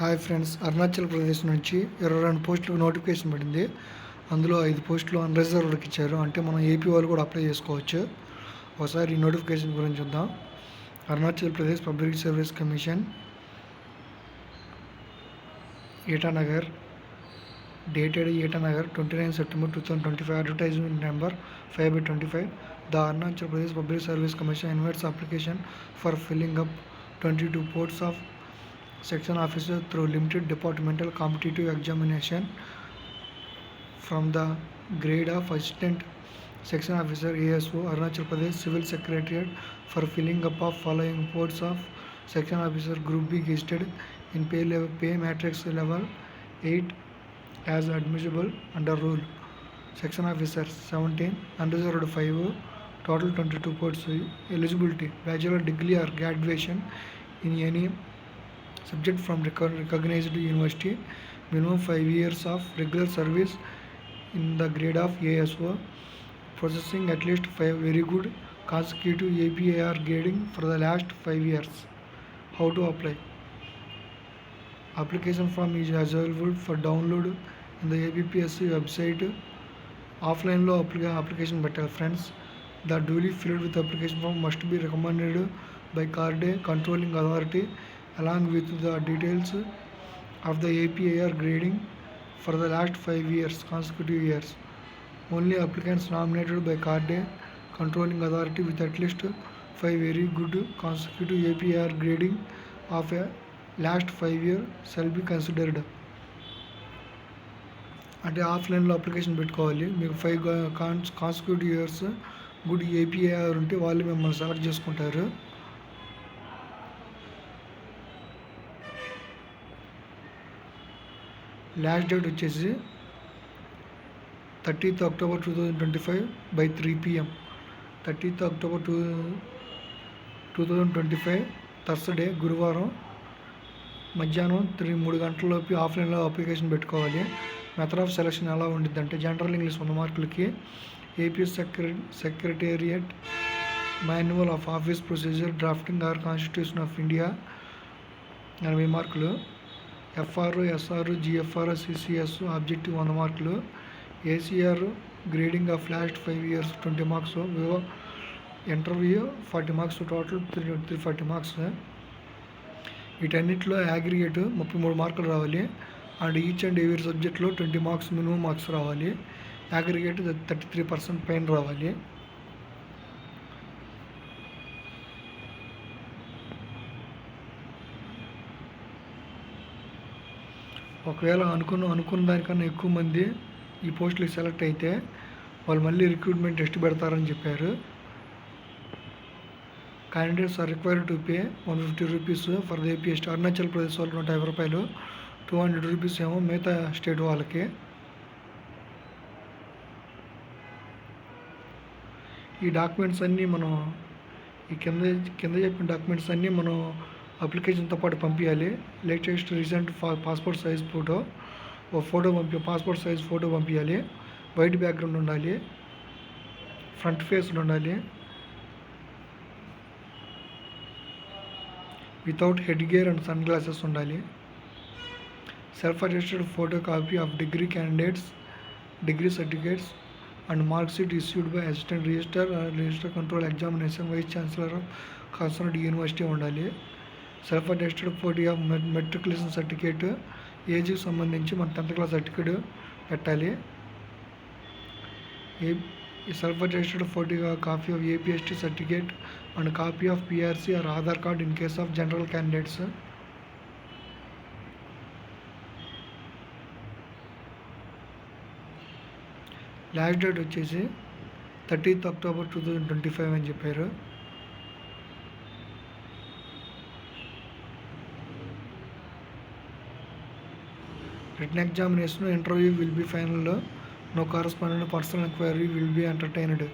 Hi friends. Arunachal Pradesh నుంచి ఇరవై రెండు పోస్టులకు నోటిఫికేషన్ పడింది. అందులో ఐదు పోస్టులు అన్రిజర్వ్డ్కి ఇచ్చారు. అంటే మనం ఏపీ వాళ్ళు కూడా అప్లై చేసుకోవచ్చు. ఒకసారి ఈ నోటిఫికేషన్ గురించి చూద్దాం. Arunachal Pradesh public service commission Itanagar dated Itanagar twenty nine September two thousand twenty five advertisement number five by twenty five. The Arunachal Pradesh public service commission invites application for filling up twenty two posts of section officer through limited departmental competitive examination from the grade of assistant section officer ASO Arunachal Pradesh Civil Secretariat for filling up of following posts of section officer group B listed in pay level pay matrix level 8 as admissible under rule. Section officer 17 unreserved 5 total 22 posts eligibility bachelor degree or graduation in any subject from recog- recognized university minimum 5 years of regular service in the grade of ASO possessing at least 5 very good consecutive APAR grading for the last 5 years how to apply application form is available for download in the ABPSC website ఆఫ్లైన్లో అప్లికా application పెట్టాలి friends the duly filled with application form must be recommended by కార్డే controlling authority along with the details of the APIR grading for the last five years, consecutive years. Only applicants nominated by CARDE controlling authority with at least five very good consecutive APIR grading of a last five year shall be considered. అంటే ఆఫ్లైన్లో application పెట్టుకోవాలి మీకు five కాన్స్ consecutive years good APIR ఉంటే వాళ్ళు మిమ్మల్ని select చేసుకుంటారు last date వచ్చేసి thirtieth October two thousand twenty five by three PM. Thirtieth October two two thousand twenty five Thursday గురువారం మధ్యాహ్నం త్రీ మూడు గంటలలోపు ఆఫ్లైన్లో అప్లికేషన్ పెట్టుకోవాలి. మెథడ్ ఆఫ్ సెలక్షన్ ఎలా ఉండిద్దంటే జనరల్ ఇంగ్లీష్ వంద మార్కులకి AP secretary secretariat manual of office procedure drafting or constitution of India ఎనభై మార్కులు. FR SR GFR CCS objective వంద మార్కులు ACR grading of last five years twenty marks viva interview forty marks total three three forty marks. వీటన్నిటిలో aggregate ముప్పై మూడు మార్కులు రావాలి. And each and every సబ్జెక్ట్లో ట్వంటీ మార్క్స్ మినిమం మార్క్స్ రావాలి. Aggregate thirty three percent పైన రావాలి. ఒకవేళ అనుకున్న అనుకున్న దానికన్నా ఎక్కువ మంది ఈ పోస్టులకు సెలెక్ట్ అయితే వాళ్ళు మళ్ళీ రిక్రూట్మెంట్ టెస్ట్ పెడతారని చెప్పారు. Candidates are required to pay one fifty rupees for the APST. Arunachal Pradesh వాళ్ళు నూట యాభై రూపాయలు టూ హండ్రెడ్ రూపీస్ ఏమో మిగతా స్టేట్ వాళ్ళకి. ఈ డాక్యుమెంట్స్ అన్నీ మనం ఈ కింద కింద చెప్పిన డాక్యుమెంట్స్ అన్నీ మనం అప్లికేషన్తో పాటు పంపించాలి latest recent passport size photo ఓ ఫోటో పంపి పాస్పోర్ట్ సైజ్ ఫోటో పంపించాలి వైట్ బ్యాక్గ్రౌండ్ ఉండాలి. ఫ్రంట్ ఫేస్ ఉండాలి. Without head gear and sunglasses ఉండాలి. Self attested photocopy of degree candidates degree certificates and mark sheet issued by assistant register register control examination vice chancellor of concern university ఉండాలి. Self attested photo of matriculation certificate ఏజ్కి సంబంధించి మన tenth class certificate పెట్టాలి. A self attested photocopy of APST certificate and copy of PRC or Aadhaar card in case of general candidates last date వచ్చేసి thirtieth October two thousand twenty five అని చెప్పారు. Written examination interview will be final no correspondent personal enquiry will be entertained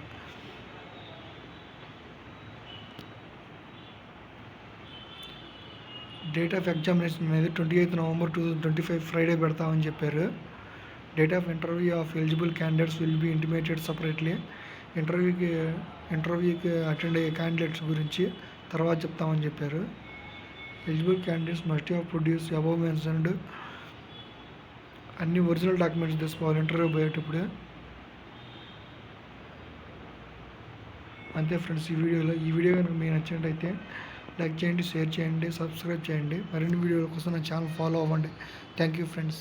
date of examination అనేది twenty eighth November two thousand twenty five Friday పెడతామని చెప్పారు. Date of interview of eligible candidates will be intimated separately ఇంటర్వ్యూకి ఇంటర్వ్యూకి attend అయ్యే candidates గురించి తర్వాత చెప్తామని చెప్పారు. Eligible candidates must have produce above mentioned అన్ని ఒరిజినల్ డాక్యుమెంట్స్ తీసుకోవాలి. ఇంటర్వ్యూ పోయేటప్పుడు. అంతే ఫ్రెండ్స్ ఈ వీడియోలో ఈ వీడియో కనుక మీకు నచ్చినట్టయితే లైక్ చేయండి షేర్ చేయండి సబ్స్క్రైబ్ చేయండి. మరిన్ని వీడియోల కోసం నా ఛానల్ ఫాలో అవ్వండి. Thank you friends